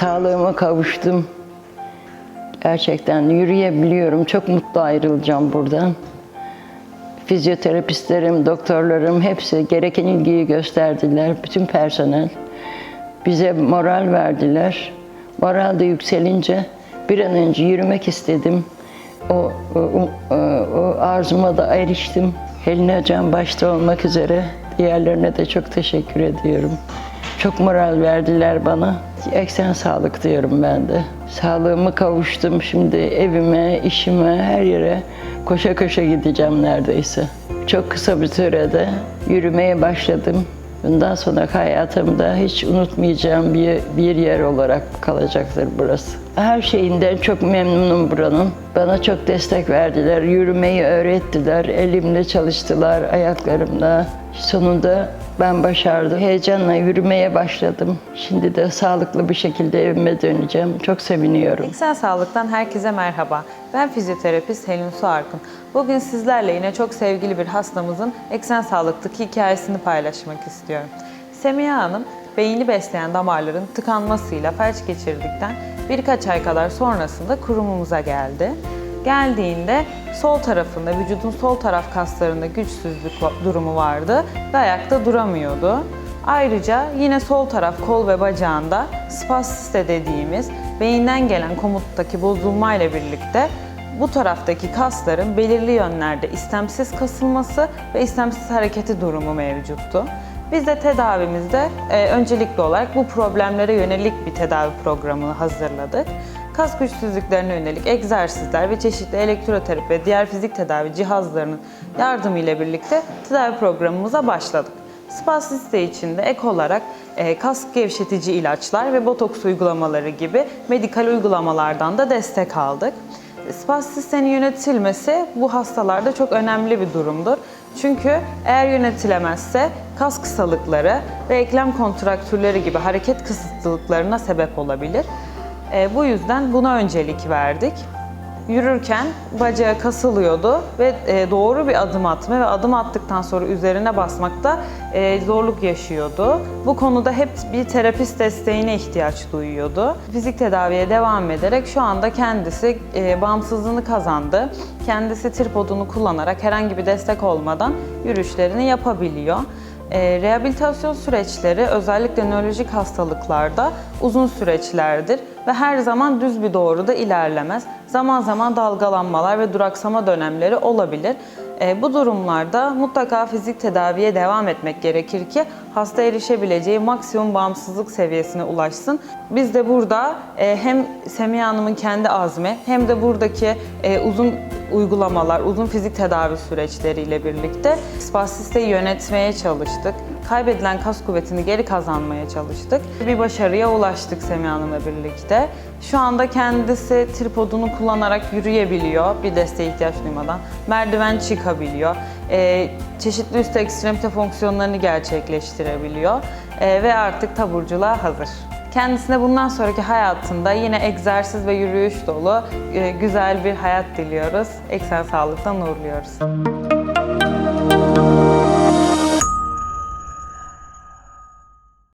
Sağlığıma kavuştum. Gerçekten yürüyebiliyorum. Çok mutlu ayrılacağım buradan. Fizyoterapistlerim, doktorlarım hepsi gereken ilgiyi gösterdiler. Bütün personel. Bize moral verdiler. Moral de yükselince bir an önce yürümek istedim. O, o, o, o arzuma da eriştim. Helin Hocam başta olmak üzere diğerlerine de çok teşekkür ediyorum. Çok moral verdiler bana. Eksen sağlık diyorum ben de. Sağlığımı kavuştum. Şimdi evime, işime, her yere koşa koşa gideceğim neredeyse. Çok kısa bir sürede yürümeye başladım. Bundan sonra hayatımda hiç unutmayacağım bir, bir yer olarak kalacaktır burası. Her şeyinden çok memnunum buranın. Bana çok destek verdiler, yürümeyi öğrettiler, elimle çalıştılar, ayaklarımla. Sonunda ben başardım. Heyecanla yürümeye başladım. Şimdi de sağlıklı bir şekilde evime döneceğim. Çok seviniyorum. Eksen Sağlık'tan herkese merhaba. Ben fizyoterapist Helin Su Arkın. Bugün sizlerle yine çok sevgili bir hastamızın Eksen Sağlık'taki hikayesini paylaşmak istiyorum. Semiha Hanım, beyni besleyen damarların tıkanmasıyla felç geçirdikten birkaç ay kadar sonrasında kurumumuza geldi. Geldiğinde sol tarafında, vücudun sol taraf kaslarında güçsüzlük durumu vardı ve ayakta duramıyordu. Ayrıca yine sol taraf kol ve bacağında spastiste dediğimiz beyinden gelen komuttaki bozulmayla birlikte bu taraftaki kasların belirli yönlerde istemsiz kasılması ve istemsiz hareketi durumu mevcuttu. Biz de tedavimizde e, öncelikli olarak bu problemlere yönelik bir tedavi programı hazırladık. Kas güçsüzlüklerine yönelik egzersizler ve çeşitli elektroterapi ve diğer fizik tedavi cihazlarının yardımı ile birlikte tedavi programımıza başladık. Spastiste için de ek olarak e, kas gevşetici ilaçlar ve botoks uygulamaları gibi medikal uygulamalardan da destek aldık. Spastistenin yönetilmesi bu hastalarda çok önemli bir durumdur. Çünkü eğer yönetilemezse kas kısalıkları ve eklem kontraktürleri gibi hareket kısıtlılıklarına sebep olabilir. E, bu yüzden buna öncelik verdik. Yürürken bacağı kasılıyordu ve e, doğru bir adım atma ve adım attıktan sonra üzerine basmakta e, zorluk yaşıyordu. Bu konuda hep bir terapist desteğine ihtiyaç duyuyordu. Fizik tedaviye devam ederek şu anda kendisi e, bağımsızlığını kazandı. Kendisi tripodunu kullanarak herhangi bir destek olmadan yürüyüşlerini yapabiliyor. E, rehabilitasyon süreçleri özellikle nörolojik hastalıklarda uzun süreçlerdir ve her zaman düz bir doğruda ilerlemez. Zaman zaman dalgalanmalar ve duraksama dönemleri olabilir. E, bu durumlarda mutlaka fizik tedaviye devam etmek gerekir ki hasta erişebileceği maksimum bağımsızlık seviyesine ulaşsın. Biz de burada e, hem Semiha Hanım'ın kendi azmi hem de buradaki e, uzun uygulamalar, uzun fizik tedavi süreçleriyle birlikte spastisteyi yönetmeye çalıştık. Kaybedilen kas kuvvetini geri kazanmaya çalıştık. Bir başarıya ulaştık Semiha Hanım'la birlikte. Şu anda kendisi tripodunu kullanarak yürüyebiliyor bir desteğe ihtiyaç duymadan. Merdiven çıkabiliyor. Ee, çeşitli üst ekstremite fonksiyonlarını gerçekleştirebiliyor. Ee, ve artık taburculuğa hazır. Kendisine bundan sonraki hayatında yine egzersiz ve yürüyüş dolu e, güzel bir hayat diliyoruz. Eksen Sağlık'tan uğurluyoruz.